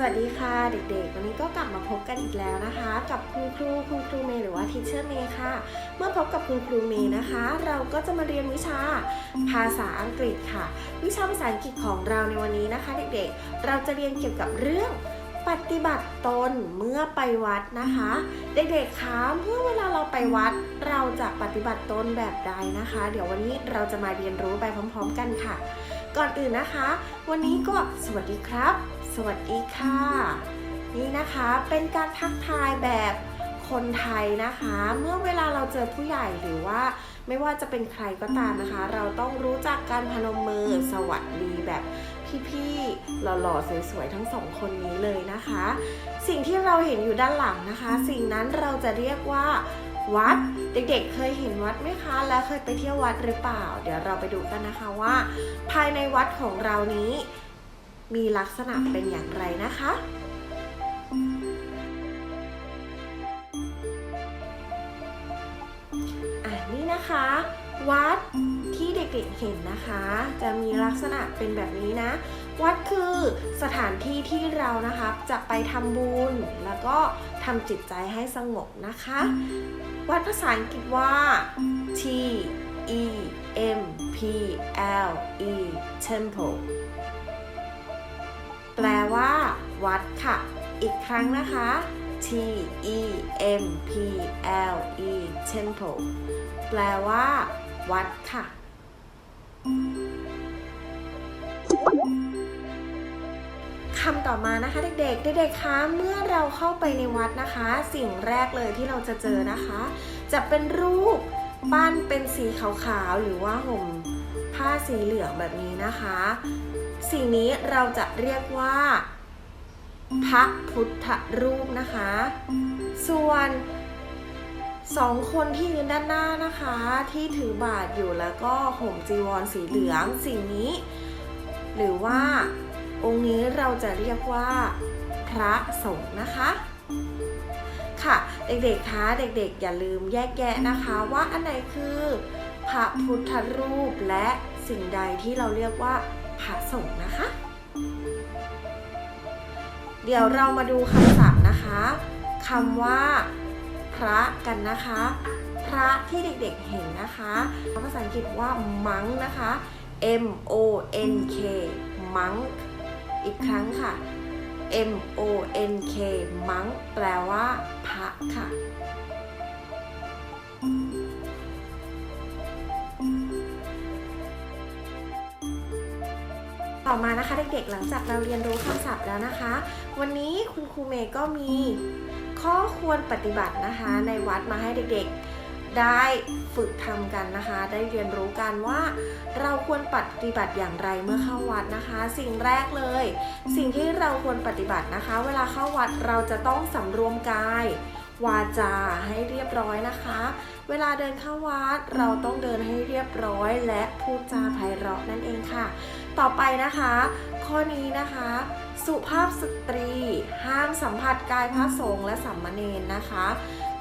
สวัสดีค่ะเด็กๆ วันนี้ก็กลับมาพบกันอีกแล้วนะคะ กับคุณครูคุณครูเมย์หรือว่าทิเชอร์เมย์ค่ะ เมื่อพบกับคุณครูเมย์นะคะ เราก็จะมาเรียนวิชาภาษาอังกฤษค่ะ วิชาภาษาอังกฤษของเราในวันนี้นะคะ เด็กๆ เราจะเรียนเกี่ยวกับเรื่องปฏิบัติตนเมื่อไปวัดนะคะ เด็กๆคะเมื่อเวลาเราไปวัด เราจะปฏิบัติตนแบบใดนะคะ เดี๋ยววันนี้เราจะมาเรียนรู้ไปพร้อม ๆ กันค่ะ ก่อนอื่นนะคะ วันนี้ก็สวัสดีครับ สวัสดีค่ะ นี่นะคะเป็นการทักทายแบบคนไทยนะคะ เมื่อเวลาเราเจอผู้ใหญ่หรือว่า ไม่ว่าจะเป็นใครก็ตามนะคะ เราต้องรู้จักการพนมมือสวัสดีแบบพี่ๆหล่อๆสวยๆทั้งสองคนนี้เลยนะคะ สิ่งที่เราเห็นอยู่ด้านหลังนะคะ สิ่งนั้นเราจะเรียกว่าวัดเด็กๆ เคยเห็นวัดไหมคะ และเคยไปเที่ยววัดหรือเปล่า เดี๋ยวเราไปดูกันนะคะว่า ภายในวัดของเรานี้ มีลักษณะเป็นอย่างไรนะคะ อ่านี่นะคะ วัดที่เด็กๆเห็นนะคะ จะมีลักษณะเป็นแบบนี้นะ วัดคือสถานที่ที่เรานะคะจะไปทำบุญ แล้วก็ทำจิตใจให้สงบนะคะ วัดภาษาอังกฤษว่า T E M P L E Temple แปลว่า วัดค่ะ อีกครั้งนะคะ T E M P L E Temple แปลว่า วัดค่ะ คำต่อมานะคะเด็กๆ เด็กๆ คะ เมื่อเราเข้าไปในวัดนะคะ สิ่งแรกเลยที่เราจะเจอนะคะ จะเป็นรูปปั้นเป็นสีขาวๆ หรือว่าห่มผ้าสีเหลืองแบบนี้นะคะ สิ่งนี้เราจะเรียกว่า พระพุทธรูปนะคะ ส่วนสองคนที่ยืนด้านหน้านะคะ ที่ถือบาทอยู่แล้วก็ห่มจีวรสีเหลืองสิ่งนี้ หรือว่าองค์นี้เราจะเรียกว่า พระสงฆ์นะคะ ค่ะเด็กๆคะเด็กๆ อย่าลืมแยกแยะนะคะว่าอันไหนคือ พระพุทธรูปและสิ่งใดที่เราเรียกว่า พระสงฆ์นะคะ เดี๋ยวเรามาดูคำศัพท์นะคะคำว่า พระกันนะคะ พระที่เด็กๆเห็นนะคะภาษาอังกฤษว่ามังนะคะ M O N K มังอีกครั้งค่ะ M O N K มังแปลว่า พระค่ะ ต่อมานะคะเด็กๆหลังจากเราเรียนรู้คำศัพท์แล้วนะคะ วันนี้คุณครูเมย์ก็มีข้อควรปฏิบัตินะคะ ในวัดมาให้เด็กๆได้ฝึกทำกันนะคะ ได้เรียนรู้กันว่าเราควรปฏิบัติอย่างไรเมื่อเข้าวัดนะคะ สิ่งแรกเลย สิ่งที่เราควรปฏิบัตินะคะ เวลาเข้าวัดเราจะต้องสำรวมกายวาจาให้เรียบร้อยนะคะ เวลาเดินเข้าวัดเราต้องเดินให้เรียบร้อย และพูดจาไพเราะนั่นเองค่ะ ต่อไปนะคะ ข้อนี้นะคะ สุภาพสตรี ห้ามสัมผัสกายพระสงฆ์และสัมมาเนนนะคะ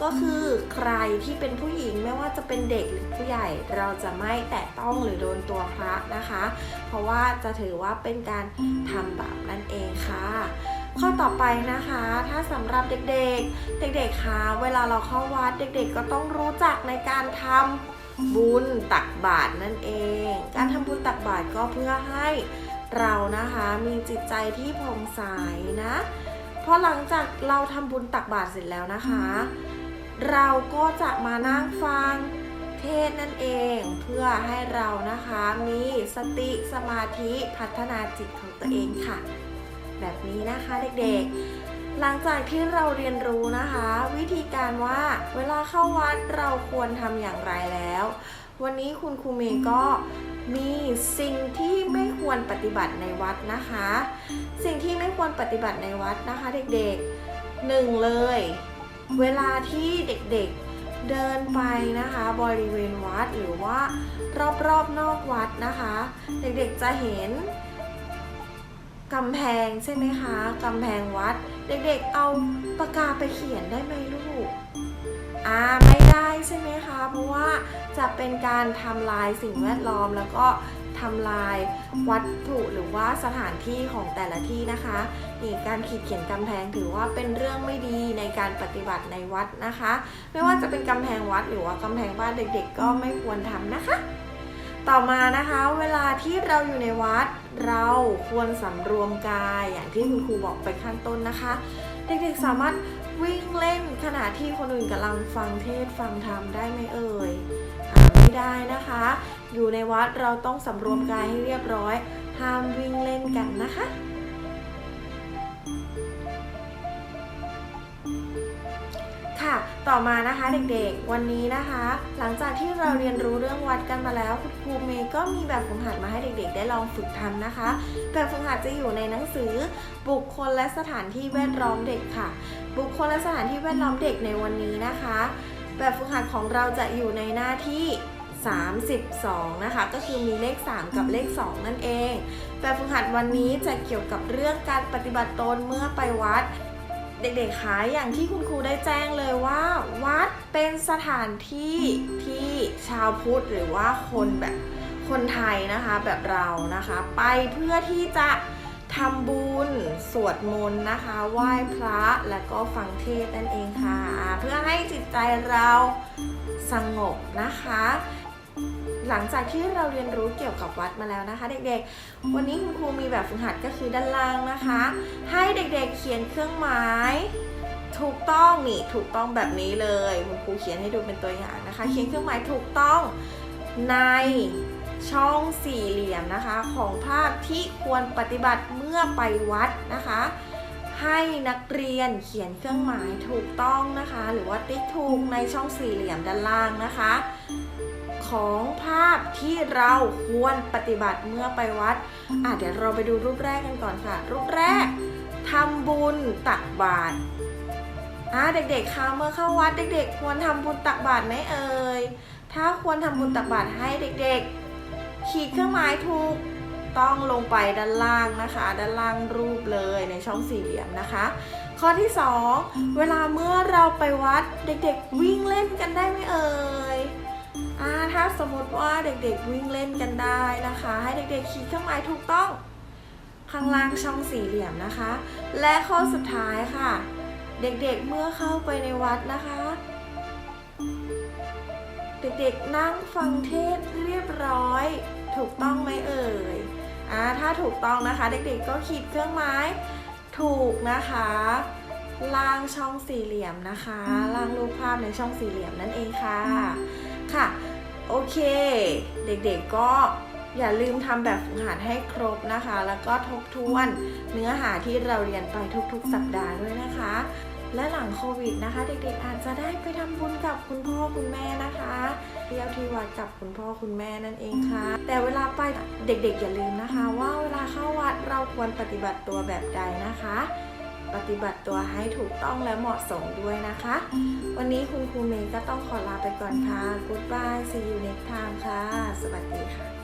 ก็คือใครที่เป็นผู้หญิงไม่ว่าจะเป็นเด็กหรือผู้ใหญ่ เราจะไม่แตะต้องหรือโดนตัวพระนะคะ เพราะว่าจะถือว่าเป็นการทำบาปนั่นเองค่ะข้อต่อไปนะคะ ถ้าสำหรับเด็กๆ เด็กๆคะเวลาเราเข้าวัดเด็กๆ ก็ต้องรู้จักในการทำ บุญตักบาตรนั่นเอง การทำบุญตักบาตรก็เพื่อให้เรานะคะมีจิตใจที่ผ่องใสนะพอหลังจากเราทำบุญตักบาตรเสร็จแล้วนะคะ เราก็จะมานั่งฟังเทศน์นั่นเองเพื่อให้เรานะคะมีสติสมาธิพัฒนาจิตของตัวเองค่ะ แบบนี้นะคะเด็กๆ หลังจากที่เราเรียนรู้นะคะ วิธีการว่าเวลาเข้าวัดเราควรทำอย่างไรแล้ว วันนี้คุณครูเมย์ก็มีสิ่งที่ไม่ควรปฏิบัติในวัดนะคะ สิ่งที่ไม่ควรปฏิบัติในวัดนะคะ เด็กๆหนึ่งเลย เวลาที่เด็กๆเดินไปนะคะ บริเวณวัดหรือว่ารอบๆนอกวัดนะคะ เด็กๆจะเห็นกำแพงใช่ไหมคะกำแพงวัด เด็กๆเอาปากกาไปเขียนได้ไหมลูก อ่าไม่ได้ใช่ไหมคะ เพราะว่าจะเป็นการทำลายสิ่งแวดล้อมแล้วก็ทำลายวัตถุหรือว่าสถานที่ของแต่ละที่นะคะนี่การขีดเขียนกำแพงถือว่าเป็นเรื่องไม่ดีในการปฏิบัติในวัดนะคะ ไม่ว่าจะเป็นกำแพงวัดหรือว่ากำแพงบ้านเด็ก ๆ ก็ไม่ควรทำนะคะ ต่อมานะคะเวลาที่เราอยู่ในวัด เราควรสำรวมกายอย่างที่คุณครูบอกไปข้างต้นนะคะ เด็กๆสามารถวิ่งเล่นขณะที่คนอื่นกำลังฟังเทศฟังธรรมได้ไหมเอ่ยอ่าไม่ได้นะคะ อยู่ในวัดเราต้องสำรวมกายให้เรียบร้อย ห้ามวิ่งเล่นกันนะคะ ค่ะ ต่อมานะคะเด็กๆ วันนี้นะคะ หลังจากที่เราเรียนรู้เรื่องวัดกันมาแล้วคุณครูเมย์ก็มีแบบฝึกหัดมาให้เด็กๆ ได้ลองฝึกทำนะคะ แบบฝึกหัดจะอยู่ในหนังสือ บุคคลและสถานที่แวดล้อมเด็กค่ะ บุคคลและสถานที่แวดล้อมเด็กในวันนี้นะคะ แบบฝึกหัดของเราจะอยู่ในหน้าที่32 นะคะ ก็คือมีเลข 3 กับเลข 2 นั่นเอง แบบฝึกหัดวันนี้จะเกี่ยวกับเรื่องการปฏิบัติตนเมื่อไปวัด เด็กๆ คะอย่างที่คุณครูได้แจ้งเลยว่า วัดเป็นสถานที่ที่ชาวพุทธหรือว่าคนแบบคนไทยนะคะแบบเรานะคะ ไปเพื่อที่จะทำบุญสวดมนต์นะคะไหว้พระและก็ฟังเทศน์นั่นเองค่ะ เพื่อให้จิตใจเราสงบนะคะ หลังจากที่เราเรียนรู้เกี่ยวกับวัดมาแล้วนะคะ เด็กๆ วันนี้คุณครูมีแบบฝึกหัดก็คือด้านล่างนะคะ ให้เด็กๆเขียนเครื่องหมายถูกต้องนี่ถูกต้องแบบนี้เลยคุณครูเขียนให้ดูเป็นตัวอย่างนะคะ เขียนเครื่องหมายถูกต้องในช่องสี่เหลี่ยมนะคะ ของภาพที่ควรปฏิบัติเมื่อไปวัดนะคะ ให้นักเรียนเขียนเครื่องหมายถูกต้องนะคะ หรือว่าติ๊กถูกในช่องสี่เหลี่ยมด้านล่างนะคะ ของภาพที่เราควรปฏิบัติเมื่อไปวัดอะเดี๋ยวเราไปดูรูปแรกกันก่อนค่ะ รูปแรกทำบุญตักบาตรอะเด็กๆคะเมื่อเข้าวัดเด็ก ๆ ควรทำบุญตักบาตรไหมเอ่ยถ้าควรทำบุญตักบาตรให้เด็ก ๆ ขีดเครื่องหมายถูกต้องลงไปด้านล่างนะคะ ด้านล่างรูปเลยในช่องสี่เหลี่ยมนะคะ ข้อที่ 2 เวลาเมื่อเราไปวัดเด็กๆวิ่งเล่นกันได้ไหมเอ่ย ถ้าสมมติว่าเด็กๆวิ่งเล่นกันได้นะคะ ให้เด็กๆขีดเครื่องหมายถูกต้องข้างล่างช่องสี่เหลี่ยมนะคะ และข้อสุดท้ายค่ะ เด็กๆเมื่อเข้าไปในวัดนะคะ เด็กๆนั่งฟังเทศเรียบร้อย ถูกต้องไหมเอ่ยอ่าถ้าถูกต้องนะคะ เด็กๆก็ขีดเครื่องหมายถูกนะคะล่างช่องสี่เหลี่ยมนะคะล่างรูปภาพในช่องสี่เหลี่ยมนั่นเองค่ะ ค่ะ โอเค เด็กๆก็อย่าลืมทำแบบฝึกหัดให้ครบนะคะ แล้วก็ทบทวนเนื้อหาที่เราเรียนไปทุกๆ สัปดาห์ด้วยนะคะ และหลังโควิดนะคะ เด็กๆอาจจะได้ไปทำบุญกับคุณพ่อคุณแม่นะคะเที่ยวที่วัดกับคุณพ่อคุณแม่นั่นเองค่ะ แต่เวลาไปเด็กๆอย่าลืมนะคะ ว่าเวลาเข้าวัดเราควรปฏิบัติตัวแบบใดนะคะ ปฏิบัติตัวให้ถูกต้องและเหมาะสมด้วยนะคะ วันนี้คุณครูเมย์ก็ต้องขอลาไปก่อนค่ะ Goodbye see you next time ค่ะ สวัสดีค่ะ